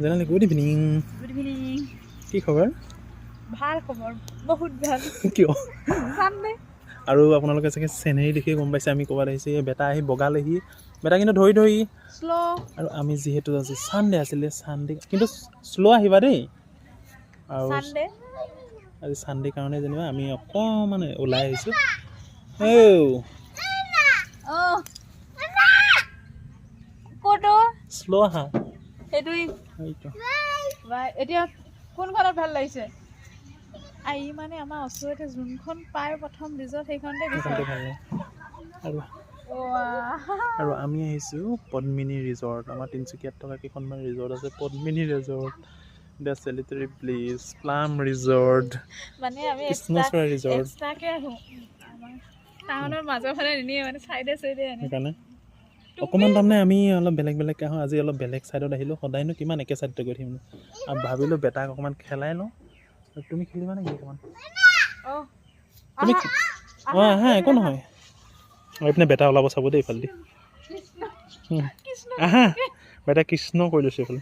জেনেলি good evening. Good evening কি খবৰ? ভালো খবৰ বহুত ভালো। কিয়? চানডে আৰু আপোনালোকে চাগে চেনেৰী দেখি গম পাইছে আমি ক'ৰবাত আহিছে বেটা আহি বগালেহি। বেটা কিন্তু ধৰি ধৰি। শ্ল' আৰু আমি যিহেতু আজি ছানডে আছিলে ছানডে কিন্তু শ্ল' আহিবা দেই। আৰু আজি ছানডে কাৰণে যেনিবা আমি অকণমান ওলাই আহিছোঁ। শ্ল' আহা। এতিয়া কোনখনত ভাল লাগিছে? আহি মানে আমাৰ ওচৰতে যোনখন পায় প্ৰথম ৰিজৰ্ট সেইখনতে আৰু আমি আহিছোঁ পদ্মিনী ৰিজৰ্ট আমাৰ তিনিচুকীয়াত থকা কেইখনমান ৰিজৰ্ট আছে। Padmini resort the celebrity place plum resort মানে আমি কৃষ্ণচূড়া ৰিজৰ্ট এক্সট্ৰাকৈ আহোঁ। আমাৰ টাউনৰ মাজৰ ফালে নিনিয়ে মানে চাইডে চাইডে আনে সেইকাৰণে। অকণমান তাৰমানে আমি অলপ বেলেগ বেলেগকৈ আহোঁ আজি অলপ বেলেগ ছাইডত আহিলোঁ সদায়নো কিমান একে ছাইডতে গৈ থাকিম আৰু ভাবিলোঁ বেটাক অকণমান খেলাই লওঁ। তুমি খেলিবা নেকি অকণমান? তুমি অঁ আহা একো নহয়। আৰু এইপিনে বেটা ওলাব চাব দেই এইফালেদি আহা বেটা কৃষ্ণ কৰি লৈছোঁ এইফালে।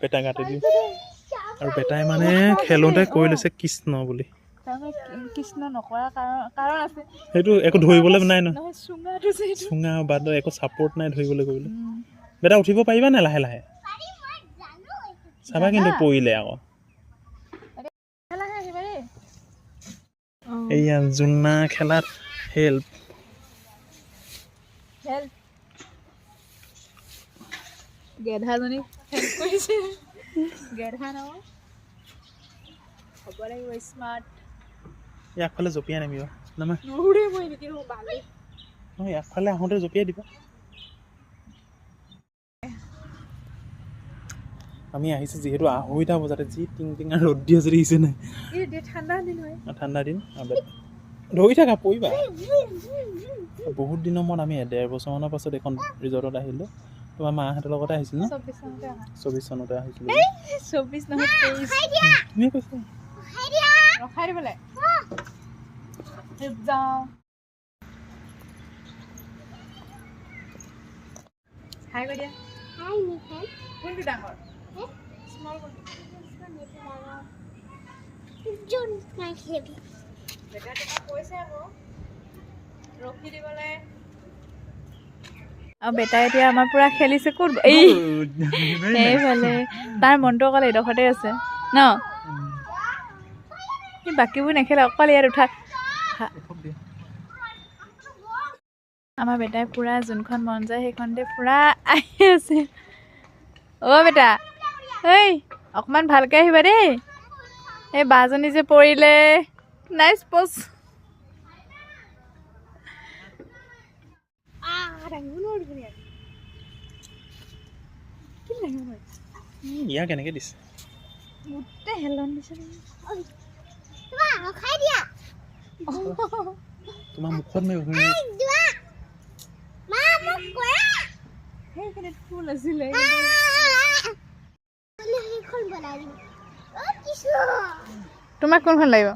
বেটা গাতে দিম। আৰু বেটাই মানে খেলোঁতে কৈ লৈছে কৃষ্ণ বুলি। কৃষ্ণ নকৰা কাৰণ কাৰণ আছে। সেইটো একো ধৰিবলৈ নাই ন? নহয় চুঙাটো চুঙা বাদ একো ছাপৰ্ট নাই ধৰিবলৈ কৰিবলৈ বেটা উঠিব পাৰিবা নে লাহে লাহে? চাবা কিন্তু পৰিলে আকৌ। এইয়া জোনা খেলাত হেল্প হেল্প গেধাজনীক হেল্প কৰিছে। গেধা নহয়। হ'ব লাগিব স্মাৰ্ট ইয়াকফালে জঁপিয়াই নামিবা। নামা। মই নহয় ইয়াকফালে আহোঁতে জঁপিয়াই দিবা। আমি আহিছোঁ যিহেতু আঢ়ৈটা বজাতে যি টিং টিঙা ৰ'দ দি আছে দেখিছে নাই? ঠাণ্ডা দিন। ধৰি থাকা পৰিবা বহুত দিনৰ মূৰত আমি ডেৰ বছৰমানৰ পাছত এখন ৰিজৰ্টত আহিলোঁ। তোমাৰ মাহঁতৰ লগতে আহিছিল চৌবিছ চনতে আহিছিলোঁ। চৌব্বিছ নহয় তেইছ তুমিয়ে কৈছা ৰখাই দিবলৈ যাওঁ হাই কৈ দিয়া কোনটো ডাঙৰ স্মল কোনটো বেটা তোমাক কৈছে আকৌ ৰখি দিবলৈ আৰু বেটাই এতিয়া আমাৰ পুৰা খেলিছে ক'ত? এই সেইফালে তাৰ মনটো অকল এইডোখৰতে আছে। ন? সি বাকীবোৰ নেখেলে অকল ইয়াত উঠা। আমাৰ বেটাই পূৰা যোনখন মন যায় সেইখনতে পূৰা আহি আছে। অ' বেটা। ঐ অকণমান ভালকৈ আহিবা দেই। এই বাজনী যে পৰিলে। নাইচ প'জ ইয়াক কেনেকৈ দিছে? গোটেই হেলন দিছে তোমাৰ মুখত মাৰিব সেইখিনিত ফুল আছিলে তোমাক কোনখন লাগিব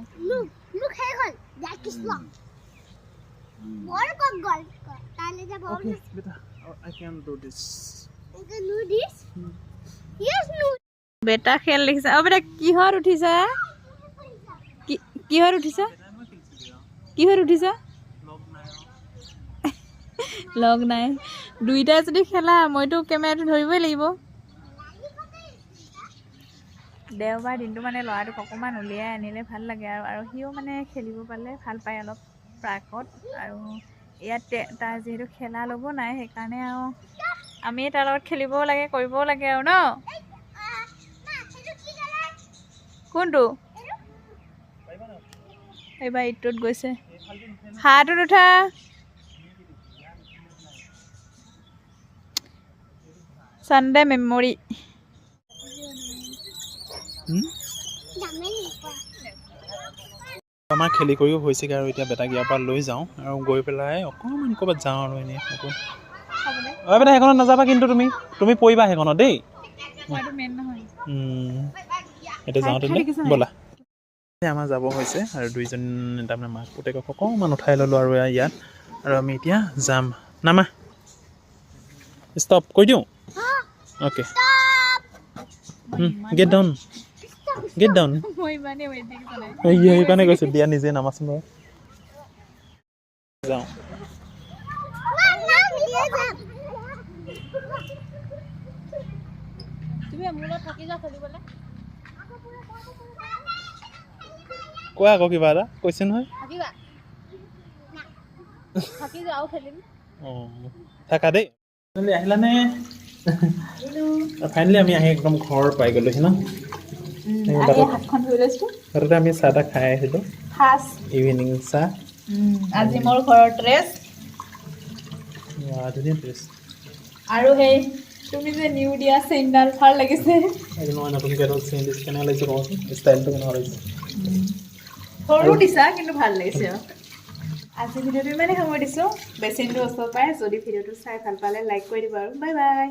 Okay, beta. I can do this. বেটা খেল দেখিছা অ বেটা কিহত উঠিছা কি কিহত উঠিছা? কিহত উঠিছা? লগ নাই। দুইটাই যদি খেলা মইতো কেমেৰাটো ধৰিবই লাগিব। দেওবাৰ দিনটো মানে ল'ৰাটোক অকণমান উলিয়াই আনিলে ভাল লাগে আৰু আৰু সিও মানে খেলিব পালে ভাল পায় অলপ পাৰ্কত। আৰু ইয়াত তাৰ যিহেতু খেলা ল'ব নাই সেইকাৰণে আৰু আমি তাৰ লগত খেলিবও লাগে কৰিবও লাগে আৰু ন? কোনটো? এইবাৰ ইটোত গৈছে। হাতত উঠা। Sunday memory? আমাৰ খেলি কৰিও হৈছেগৈ আৰু এতিয়া বেটাক ইয়াৰ পৰা লৈ যাওঁ আৰু গৈ পেলাই অকণমান ক'ৰবাত যাওঁ আৰু এনেই আকৌ। অ' বেটা সেইখনত নাযাবা কিন্তু তুমি। তুমি পৰিবা সেইখনত দেই। এতিয়া যাওঁতে? ব'লা। আমাৰ যাব হৈছে আৰু দুইজন তাৰমানে মাক পুতেকক অকণমান উঠাই ল'লোঁ আৰু ইয়াত। আৰু আমি এতিয়া যাম। নামা ষ্টপ কৈ দিওঁ? Okay get down get down সেইকাৰণে কৈছোঁ দিয়া নিজে নামাচোন বাৰু যাওঁ। তুমি মোৰ লগত থাকি যোৱা খেলিবলৈ। কোৱা আকৌ কিবা এটা? কৈছে নহয়। থাকি অঁ দেই। আহিলানে ফাইনেলি আমি আহি একদম ঘৰ পাই গ'লোহি ন? বাটত। বাটতে আমি চাহ তাহ খাই আহিলোঁ। ইভিনিং চাহ। আজি মোৰ ঘৰৰ ড্ৰেছ ৱা, ধুনীয়া ড্ৰেছ আৰু সেই তুমি যে নিউ দিয়া চেইনডাল ভাল লাগিছে। আজি মই নতুনকৈ এটা চেঞ্জ কেনেকুৱা লাগিছে ক'বচোন ষ্টাইলটো কেনেকুৱা লাগিছে? সৰু দিছা কিন্তু ভাল লাগিছে আজি ভিডিঅ'টো ইমানেই সময় দিছোঁ। বেচিনটো ওচৰ পাই যদি ভিডিঅ'টো চাই ভাল পালে লাইক কৰি দিব আৰু। Bye bye